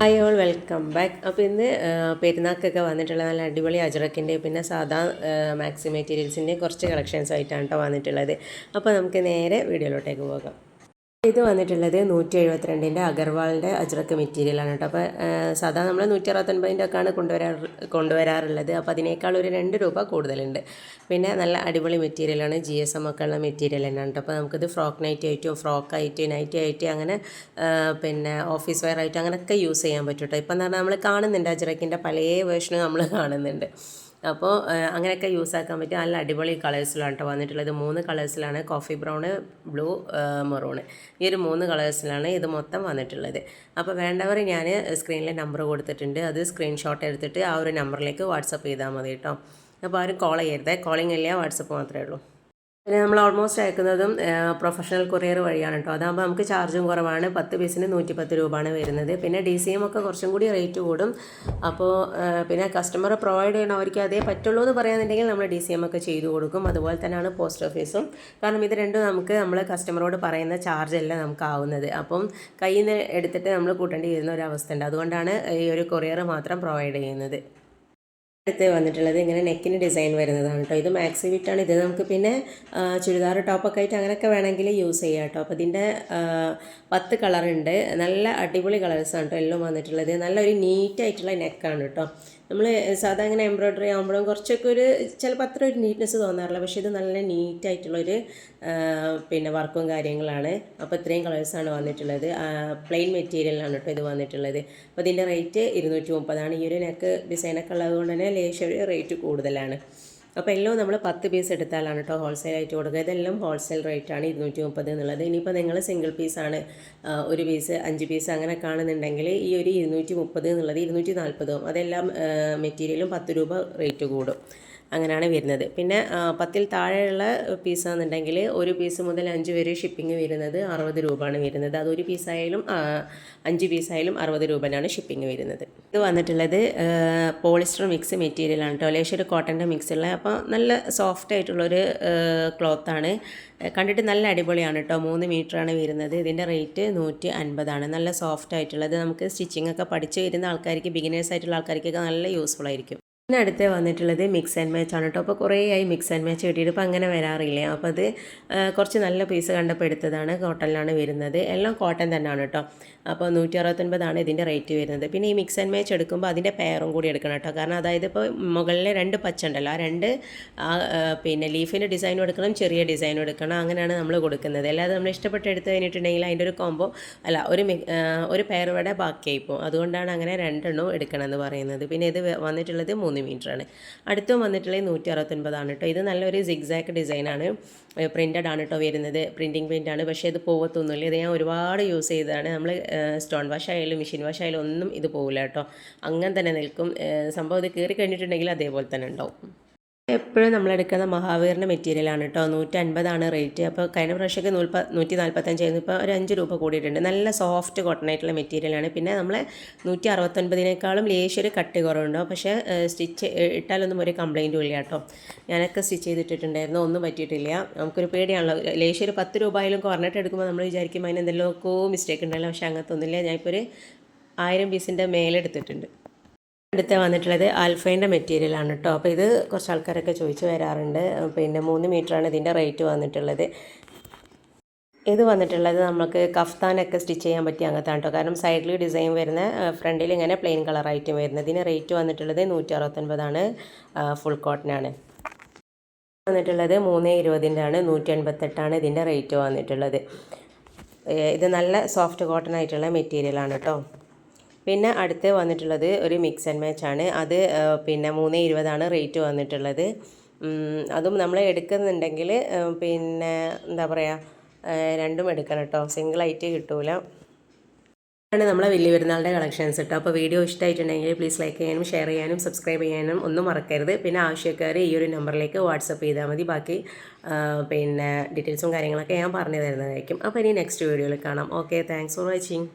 Hi all welcome back അപ്പോൾ ഇന്ന് പെരുന്നാക്കൊക്കെ വന്നിട്ടുള്ള നല്ല അടിപൊളി അജറക്കിന്റെ പിന്നെ സാധാ മാക്സി മെറ്റീരിയൽസിന്റെ കുറച്ച് കളക്ഷൻസ് ആയിട്ടാണ് കേട്ടോ വന്നിട്ടുള്ളത്. അപ്പോൾ നമുക്ക് നേരെ വീഡിയോയിലോട്ടേക്ക് പോകാം. ഇത് വന്നിട്ടുള്ളത് നൂറ്റി എഴുപത്തിരണ്ടിന്റെ അഗർവാളിന്റെ അജ്രക്ക് മെറ്റീരിയലാണ് കേട്ടോ അപ്പോൾ സാധാ നമ്മൾ നൂറ്റി അറുപത്തൊൻപതിന്റെ ഒക്കെയാണ് കൊണ്ടുവരാ കൊണ്ടുവരാറുള്ളത്. അപ്പോൾ അതിനേക്കാൾ ഒരു രണ്ട് രൂപ കൂടുതലുണ്ട്. പിന്നെ നല്ല അടിപൊളി മെറ്റീരിയലാണ് ജി എസ് എം ഒക്കെ ഉള്ള മെറ്റീരിയൽ തന്നെയാണ് കേട്ടോ അപ്പോൾ നമുക്കിത് ഫ്രോക്ക് നൈറ്റ് ആയിട്ടും ഫ്രോക്ക് ആയിട്ട് നൈറ്റ് ആയിട്ട് അങ്ങനെ പിന്നെ ഓഫീസ് വെയർ ആയിട്ട് അങ്ങനെയൊക്കെ യൂസ് ചെയ്യാൻ പറ്റും കേട്ടോ ഇപ്പം എന്ന് പറഞ്ഞാൽ നമ്മൾ കാണുന്നുണ്ട് അജ്രക്കിന്റെ പല വേർഷനും നമ്മൾ കാണുന്നുണ്ട്. അപ്പോൾ അങ്ങനെയൊക്കെ യൂസ് ആക്കാൻ പറ്റും നല്ല അടിപൊളി കളേഴ്സിലാണ് കേട്ടോ വന്നിട്ടുള്ളത്. ഇത് മൂന്ന് കളേഴ്സിലാണ് കോഫി ബ്രൗണ് ബ്ലൂ മെറൂണ് ഈ ഒരു മൂന്ന് കളേഴ്സിലാണ് ഇത് മൊത്തം വന്നിട്ടുള്ളത്. അപ്പോൾ വേണ്ടവർ ഞാൻ സ്ക്രീനിലെ നമ്പർ കൊടുത്തിട്ടുണ്ട്. അത് സ്ക്രീൻഷോട്ട് എടുത്തിട്ട് ആ ഒരു നമ്പറിലേക്ക് വാട്സപ്പ് ചെയ്താൽ മതി കേട്ടോ അപ്പോൾ ആരും കോൾ ചെയ്യരുത്. കോളിംഗ് ഇല്ല വാട്സപ്പ് മാത്രമേ ഉള്ളൂ. പിന്നെ നമ്മൾ ഓൾമോസ്റ്റ് അയക്കുന്നതും പ്രൊഫഷണൽ കൊറിയർ വഴിയാണ് കേട്ടോ അതാകുമ്പോൾ നമുക്ക് ചാർജും കുറവാണ്. പത്ത് പീസിന് നൂറ്റി പത്ത് രൂപയാണ് വരുന്നത്. പിന്നെ ഡി സി എം ഒക്കെ കുറച്ചും കൂടി റേറ്റ് കൂടും. അപ്പോൾ പിന്നെ കസ്റ്റമർ പ്രൊവൈഡ് ചെയ്യണം അവർക്ക് അതേ പറ്റുള്ളൂ എന്ന് പറയുന്നുണ്ടെങ്കിൽ നമ്മൾ ഡി സി എം ഒക്കെ ചെയ്തു കൊടുക്കും. അതുപോലെ തന്നെയാണ് പോസ്റ്റ് ഓഫീസും കാരണം ഇത് രണ്ടും നമുക്ക് നമ്മൾ കസ്റ്റമറോട് പറയുന്ന ചാർജ് അല്ല നമുക്ക് ആവുന്നത്. അപ്പം കയ്യിൽ നിന്ന് എടുത്തിട്ട് നമ്മൾ കൂട്ടേണ്ടി വരുന്ന ഒരു അവസ്ഥ ഉണ്ട് അതുകൊണ്ടാണ് ഈ ഒരു കൊറിയർ മാത്രം പ്രൊവൈഡ് ചെയ്യുന്നത്. അടുത്ത് വന്നിട്ടുള്ളത്. ഇങ്ങനെ നെക്കിന് ഡിസൈൻ വരുന്നതാണ് കേട്ടോ ഇത് മാക്സി വിറ്റാണ്. ഇത് നമുക്ക് പിന്നെ ചുരിദാർ ടോപ്പൊക്കെ ആയിട്ട് അങ്ങനെയൊക്കെ വേണമെങ്കിൽ യൂസ് ചെയ്യാം കേട്ടോ അപ്പോൾ ഇതിന്റെ പത്ത് കളറുണ്ട്. നല്ല അടിപൊളി കളേഴ്സാണ് കേട്ടോ എല്ലാം വന്നിട്ടുള്ളത്. നല്ലൊരു നീറ്റായിട്ടുള്ള നെക്കാണ് കേട്ടോ നമ്മൾ സാധാ ഇങ്ങനെ എംബ്രോയ്ഡറി ആകുമ്പോഴും കുറച്ചൊക്കെ ഒരു ചിലപ്പോൾ അത്ര ഒരു നീറ്റ്നെസ് തോന്നാറില്ല. പക്ഷേ ഇത് നല്ല നീറ്റായിട്ടുള്ളൊരു പിന്നെ വർക്കും കാര്യങ്ങളാണ്. അപ്പോൾ ഇത്രയും കളേഴ്സാണ് വന്നിട്ടുള്ളത്. പ്ലെയിൻ മെറ്റീരിയലാണ് കേട്ടോ ഇത് വന്നിട്ടുള്ളത്. അപ്പോൾ ഇതിന്റെ റേറ്റ് ഇരുന്നൂറ്റി മുപ്പതാണ്. ഈ ഒരു നെക്ക് ഡിസൈനൊക്കെ ഉള്ളത് കൊണ്ട് തന്നെ ലേശം റേറ്റ് കൂടുതലാണ്. അപ്പോൾ എല്ലാം നമ്മൾ പത്ത് പീസ് എടുത്താലാണ് കേട്ടോ ഹോൾസെയിൽ ആയിട്ട് കൊടുക്കുക. ഇതെല്ലാം ഹോൾസെയിൽ റേറ്റാണ് ഇരുന്നൂറ്റി മുപ്പത് എന്നുള്ളത്. ഇനിയിപ്പോൾ നിങ്ങൾ സിംഗിൾ പീസാണ് ഒരു പീസ് അഞ്ച് പീസ് അങ്ങനെ കാണുന്നുണ്ടെങ്കിൽ ഈ ഒരു ഇരുന്നൂറ്റി മുപ്പത് എന്നുള്ളത് ഇരുന്നൂറ്റി നാൽപ്പതും അതെല്ലാം മെറ്റീരിയലും പത്ത് രൂപ റേറ്റ് കൂടും. അങ്ങനെയാണ് വരുന്നത്. പിന്നെ പത്തിൽ താഴെയുള്ള പീസാണെന്നുണ്ടെങ്കിൽ ഒരു പീസ് മുതൽ അഞ്ച് വരെ ഷിപ്പിംഗ് വരുന്നത് അറുപത് രൂപയാണ് വരുന്നത്. അതൊരു പീസായാലും അഞ്ച് പീസായാലും അറുപത് രൂപയാണ് ഷിപ്പിംഗ് വരുന്നത്. ഇത് വന്നിട്ടുള്ളത് പോളിസ്റ്റർ മിക്സ് മെറ്റീരിയലാണ് കേട്ടോ. ലേശൊരു കോട്ടന്റെ മിക്സ് ഉള്ളത് അപ്പോൾ നല്ല സോഫ്റ്റ് ആയിട്ടുള്ളൊരു ക്ലോത്താണ് കണ്ടിട്ട് നല്ല അടിപൊളിയാണ് കേട്ടോ. മൂന്ന് മീറ്ററാണ് വരുന്നത്. ഇതിന്റെ റേറ്റ് നൂറ്റി അൻപതാണ് നല്ല സോഫ്റ്റ് ആയിട്ടുള്ളത്. നമുക്ക് സ്റ്റിച്ചിങ് ഒക്കെ പഠിച്ച് വരുന്ന ആൾക്കാർക്ക് ബിഗിനേഴ്സ് ആയിട്ടുള്ള ആൾക്കാർക്കൊക്കെ നല്ല യൂസ്ഫുൾ ആയിരിക്കും. പിന്നെ അടുത്ത് വന്നിട്ടുള്ളത് മിക്സ് ആൻഡ് മാച്ച് ആണ് കേട്ടോ അപ്പോൾ കുറേ ആയി മിക്സ് ആൻഡ് മാച്ച് കിട്ടിയിട്ട് ഇപ്പോൾ അങ്ങനെ വരാറില്ല? അപ്പോൾ അത് കുറച്ച് നല്ല പീസ് കണ്ടപ്പോൾ എടുത്തതാണ് കോട്ടണിലാണ് വരുന്നത്. എല്ലാം കോട്ടൺ തന്നെയാണ് കേട്ടോ അപ്പോൾ നൂറ്റി അറുപത്തൊൻപതാണ് ഇതിന്റെ റേറ്റ് വരുന്നത്. പിന്നെ ഈ മിക്സ് ആൻഡ് മാച്ച് എടുക്കുമ്പോൾ അതിന്റെ പെയറും കൂടി എടുക്കണം കേട്ടോ കാരണം അതായത് ഇപ്പോൾ മുകളിലെ രണ്ട് പച്ച ഉണ്ടല്ലോ ആ രണ്ട് പിന്നെ ലീഫിന്റെ ഡിസൈനും എടുക്കണം ചെറിയ ഡിസൈനും എടുക്കണം. അങ്ങനെയാണ് നമ്മൾ കൊടുക്കുന്നത്. അല്ലാതെ നമ്മൾ ഇഷ്ടപ്പെട്ട് എടുത്ത് കഴിഞ്ഞിട്ടുണ്ടെങ്കിൽ അതിന്റെ ഒരു കോംബോ അല്ല ഒരു ഒരു പെയർ ഇവിടെ ബാക്കിയായി പോകും. അതുകൊണ്ടാണ് അങ്ങനെ രണ്ടെണ്ണവും എടുക്കണമെന്ന് പറയുന്നത്. പിന്നെ ഇത് വന്നിട്ടുള്ളത് മൂന്ന് ആണ് അടുത്ത് വന്നിട്ടുള്ളത് നൂറ്റി അറുപത്തൊൻപതാണ് കേട്ടോ ഇത് നല്ലൊരു സിഗ്സാക്ക് ഡിസൈനാണ് പ്രിന്റഡ് ആണ് കേട്ടോ വരുന്നത്. പ്രിന്റിങ് പ്രിന്റ് ആണ്. പക്ഷേ ഇത് പോകത്തൊന്നുമില്ല ഇത് ഞാൻ ഒരുപാട് യൂസ് ചെയ്തതാണ്. നമ്മൾ സ്റ്റോൺ വാഷ് ആയാലും മെഷീൻ വാഷ് ആയാലും ഒന്നും ഇത് പോകില്ല കേട്ടോ അങ്ങനെ തന്നെ നിൽക്കും. സംഭവം ഇത് കയറി കഴിഞ്ഞിട്ടുണ്ടെങ്കിൽ അതേപോലെ തന്നെ ഉണ്ടാവും. എപ്പോഴും നമ്മൾ എടുക്കുന്ന മഹാവീറിന്റെ മെറ്റീരിയലാണ് കേട്ടോ നൂറ്റി അൻപതാണ് റേറ്റ് അപ്പോൾ കഴിഞ്ഞ പ്രാവശ്യമൊക്കെ നൂൽപ്പ നൂറ്റി നാൽപ്പത്തഞ്ചായിരുന്നു ഇപ്പോൾ ഒരു അഞ്ച് രൂപ കൂടിയിട്ടുണ്ട്. നല്ല സോഫ്റ്റ് കോട്ടൺ ആയിട്ടുള്ള മെറ്റീരിയലാണ് പിന്നെ നമ്മൾ നൂറ്റി അറുപത്തൊൻപതിനേക്കാളും ലേശൊരു കട്ട് കുറവുണ്ടോ. പക്ഷേ സ്റ്റിച്ച് ഇട്ടാലൊന്നും ഒരു കംപ്ലയിന്റും ഇല്ല കേട്ടോ ഞാനൊക്കെ സ്റ്റിച്ച് ചെയ്തിട്ടുണ്ടായിരുന്നു ഒന്നും പറ്റിയിട്ടില്ല. നമുക്കൊരു പേടിയാണല്ലോ. ലേശൊരു പത്ത് രൂപ ആയാലും കുറഞ്ഞിട്ട് എടുക്കുമ്പോൾ നമ്മൾ വിചാരിക്കും അതിന് ഒക്കെ മിസ്റ്റേക്ക് ഉണ്ടല്ലോ പക്ഷേ അങ്ങനത്തെ ഒന്നുമില്ല. ഞാനിപ്പോൾ ഒരു ആയിരം പീസിന്റെ മേലെടുത്തിട്ടുണ്ട്. അടുത്ത വന്നിട്ടുള്ളത് ആൽഫൈന്റെ മെറ്റീരിയലാണ് കേട്ടോ അപ്പോൾ ഇത് കുറച്ച് ആൾക്കാരൊക്കെ ചോദിച്ചു വരാറുണ്ട്. പിന്നെ മൂന്ന് മീറ്ററാണ് ഇതിന്റെ റേറ്റ് വന്നിട്ടുള്ളത്. ഇത് വന്നിട്ടുള്ളത് നമുക്ക് കഫ്താനൊക്കെ സ്റ്റിച്ച് ചെയ്യാൻ പറ്റിയ അങ്ങനത്താണ് കേട്ടോ കാരണം സൈഡിൽ ഡിസൈൻ വരുന്ന ഫ്രണ്ടിൽ ഇങ്ങനെ പ്ലെയിൻ കളർ കളറായിട്ടും വരുന്നത്. ഇതിന് റേറ്റ് വന്നിട്ടുള്ളത് നൂറ്റി അറുപത്തൊൻപതാണ് ഫുൾ കോട്ടനാണ് വന്നിട്ടുള്ളത് മൂന്ന് ഇരുപതിന്റെ ആണ് നൂറ്റി എൺപത്തെട്ടാണ് ഇതിന്റെ റേറ്റ് വന്നിട്ടുള്ളത്. ഇത് നല്ല സോഫ്റ്റ് കോട്ടൺ ആയിട്ടുള്ള മെറ്റീരിയലാണ് കേട്ടോ പിന്നെ അടുത്ത് വന്നിട്ടുള്ളത് ഒരു മിക്സ് ആൻഡ് മാച്ച് ആണ്. അത് പിന്നെ മൂന്ന് ഇരുപതാണ് റേറ്റ് വന്നിട്ടുള്ളത്. അതും നമ്മൾ എടുക്കുന്നുണ്ടെങ്കിൽ പിന്നെ എന്താ പറയുക രണ്ടും എടുക്കണം കേട്ടോ സിംഗിളായിട്ട് കിട്ടൂല. ആണ് നമ്മളെ വലിയ പെരുന്നാളുടെ കളക്ഷൻസ് കേട്ടോ അപ്പോൾ വീഡിയോ ഇഷ്ടമായിട്ടുണ്ടെങ്കിൽ പ്ലീസ് ലൈക്ക് ചെയ്യാനും ഷെയർ ചെയ്യാനും സബ്സ്ക്രൈബ് ചെയ്യാനും ഒന്നും മറക്കരുത്. പിന്നെ ആവശ്യക്കാർ ഈ ഒരു നമ്പറിലേക്ക് വാട്സപ്പ് ചെയ്താൽ മതി. ബാക്കി പിന്നെ ഡീറ്റെയിൽസും കാര്യങ്ങളൊക്കെ ഞാൻ പറഞ്ഞു തരുന്നതായിരിക്കും. അപ്പോൾ ഇനി നെക്സ്റ്റ് വീഡിയോയിൽ കാണാം. Okay thanks for watching